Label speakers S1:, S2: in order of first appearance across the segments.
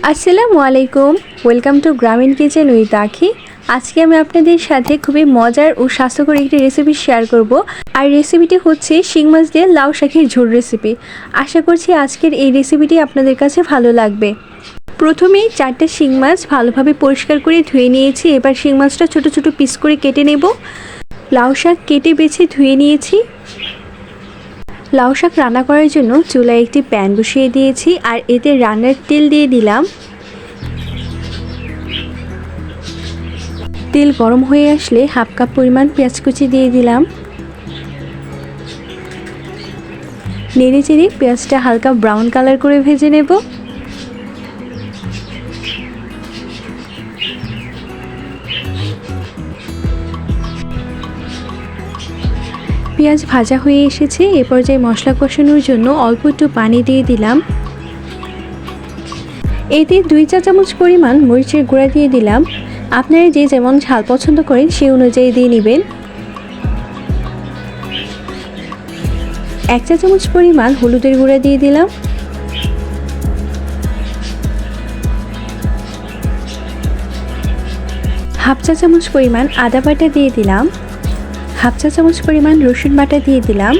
S1: আসসালামু আলাইকুম। Welcome to Grameen kitchen with Akhi আজকে আমি আপনাদের সাথে খুবই মজার ও স্বাস্থ্যকর একটি রেসিপি শেয়ার করব। আর রেসিপিটি হচ্ছে শিং মাছ দিয়ে লাউ শাকের ঝোল রেসিপি আশা করছি আজকের এই রেসিপিটি আপনাদের কাছে ভালো লাগবে। প্রথমেই চারটে শিং মাছ ভালোভাবে পরিষ্কার করে ধুয়ে নিয়েছি। এবার শিং মাছটা ছোট ছোট পিস করে কেটে নেব। লাউ শাক কেটে বেছে ধুয়ে নিয়েছি। লাউ শাক রান্না করার জন্য চুলায় একটি প্যান বসিয়ে দিয়েছি আর এতে রান্নার তেল দিয়ে দিলাম। তেল গরম হয়ে আসলে হাফ কাপ পরিমাণ পেঁয়াজ কুচি দিয়ে দিলাম। নেড়ে চেড়ে পেঁয়াজটা হালকা ব্রাউন কালার করে ভেজে নেব। পেঁয়াজ ভাজা হয়ে এসেছে। এ পর্যায়ে মশলা কষানোর জন্য অল্প একটু পানি দিয়ে দিলাম। এতে দুই চা চামচ পরিমাণ মরিচের গুঁড়া দিয়ে দিলাম। আপনারা যে যেমন ঝাল পছন্দ করেন সেই অনুযায়ী দিয়ে নেবেন। এক চা চামচ পরিমাণ হলুদের গুঁড়া দিয়ে দিলাম। হাফ চা চামচ পরিমাণ আদা বাটা দিয়ে দিলাম। হাফ চা চামচ পরিমাণ রসুন বাটা দিয়ে দিলাম।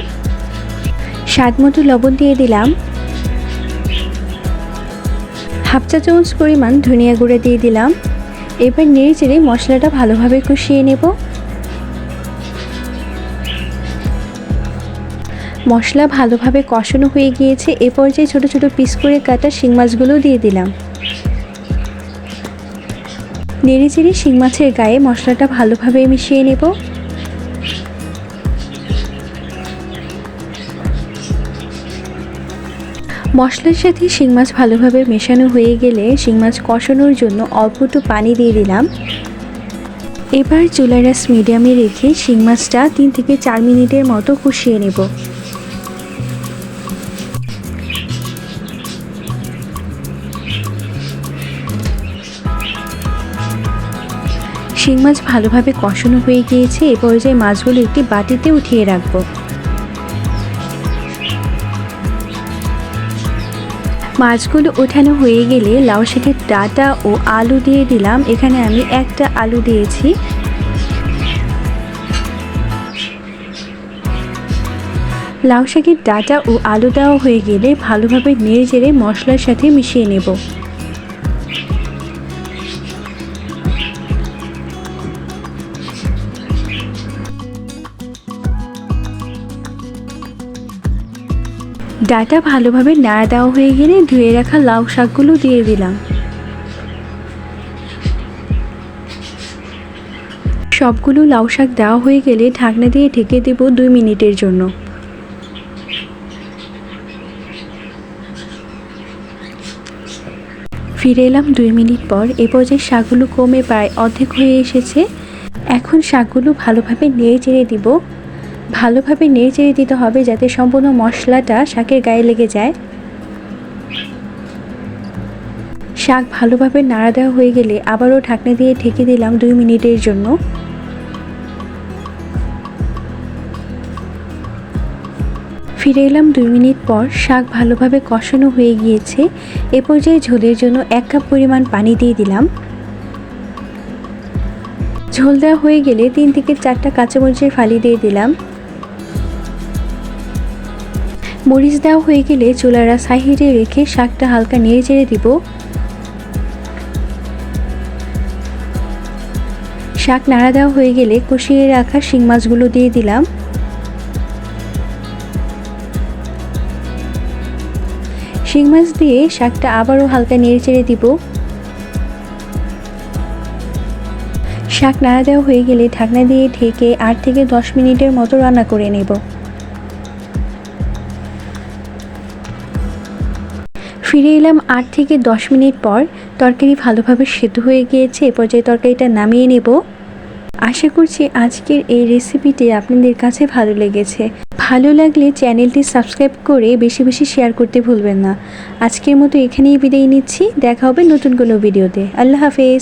S1: স্বাদ মতো লবণ দিয়ে দিলাম। হাফ চা চামচ পরিমাণ ধনিয়া গুঁড়ো দিয়ে দিলাম। এবার নেড়ে চেড়ে মশলাটা ভালোভাবে কষিয়ে নেব। মশলা ভালোভাবে কষানো হয়ে গিয়েছে। এ পর্যায়ে ছোটো ছোটো পিস করে কাটা শিং মাছগুলো দিয়ে দিলাম। নেড়ে চেড়ে শিং মাছের গায়ে মশলাটা ভালোভাবে মিশিয়ে নেব। মশলার সাথে শিং মাছ ভালোভাবে মেশানো হয়ে গেলে শিং মাছ কষানোর জন্য অল্প একটু পানি দিয়ে দিলাম। এবার চুলারাস মিডিয়ামে রেখে শিং মাছটা তিন থেকে চার মিনিটের মতো কষিয়ে নেব। শিং মাছ ভালোভাবে কষানো হয়ে গিয়েছে, এ পর্যায়ে মাছগুলো একটি বাটিতে উঠিয়ে রাখব। মাছগুলো ওঠানো হয়ে গেলে লাউ শাকের ডাটা ও আলু দিয়ে দিলাম। এখানে আমি একটা আলু দিয়েছি। লাউ শাকের ডাটা ও আলু দেওয়া হয়ে গেলে ভালোভাবে নেড়ে জেরে মশলার সাথে মিশিয়ে নেব। ডাটা ভালোভাবে নাড়া দেওয়া হয়ে গেলে ধুয়ে রাখা লাউ শাকগুলো দিয়ে দিলাম। সবগুলো লাউ শাক দেওয়া হয়ে গেলে ঢাকনা দিয়ে ঢেকে দেব দুই মিনিটের জন্য। ফিরে এলাম দুই মিনিট পর, এ পর্যায়ে শাকগুলো কমে প্রায় অর্ধেক হয়ে এসেছে। এখন শাকগুলো ভালোভাবে নেড়ে চেড়ে দিব। ভালোভাবে নেড়ে দিতে হবে যাতে সম্পূর্ণ মশলাটা শাকের গায়ে লেগে যায়। শাক ভালোভাবে নাড়া দেওয়া হয়ে গেলে আবারও ঢাকনা দিয়ে ঢেকে দিলাম দুই মিনিটের জন্য। ফিরে এলাম দুই মিনিট পর শাক ভালোভাবে কষানো হয়ে গিয়েছে। এ পর্যায়ে ঝোলের জন্য এক কাপ পরিমাণ পানি দিয়ে দিলাম। ঝোল দেওয়া হয়ে গেলে তিন থেকে চারটা কাঁচামরিচের ফালি দিয়ে দিলাম। মরিচ দেওয়া হয়ে গেলে চুলারা সাইডে রেখে শাকটা হালকা নেড়ে চেড়ে দিব। শাক নাড়া দেওয়া হয়ে গেলে কষিয়ে রাখা শিং মাছগুলো দিয়ে দিলাম। শিং মাছ দিয়ে শাকটা আবারও হালকা নেড়ে চেড়ে দিব। শাক নাড়া দেওয়া হয়ে গেলে ঢাকনা দিয়ে ঢেকে আট থেকে দশ মিনিটের মতো রান্না করে নেব। ফিরে এলাম আট থেকে দশ মিনিট পর। তরকারি ভালোভাবে সেদ্ধ হয়ে গিয়েছে, এ পর্যায়ে তরকারিটা নামিয়ে নেব। আশা করছি আজকের এই রেসিপিটি আপনাদের কাছে ভালো লেগেছে। ভালো লাগলে চ্যানেলটি সাবস্ক্রাইব করে বেশি বেশি শেয়ার করতে ভুলবেন না। আজকের মতো এখানেই বিদায় নিচ্ছি। দেখা হবে নতুন কোনো ভিডিওতে। আল্লাহ হাফেজ।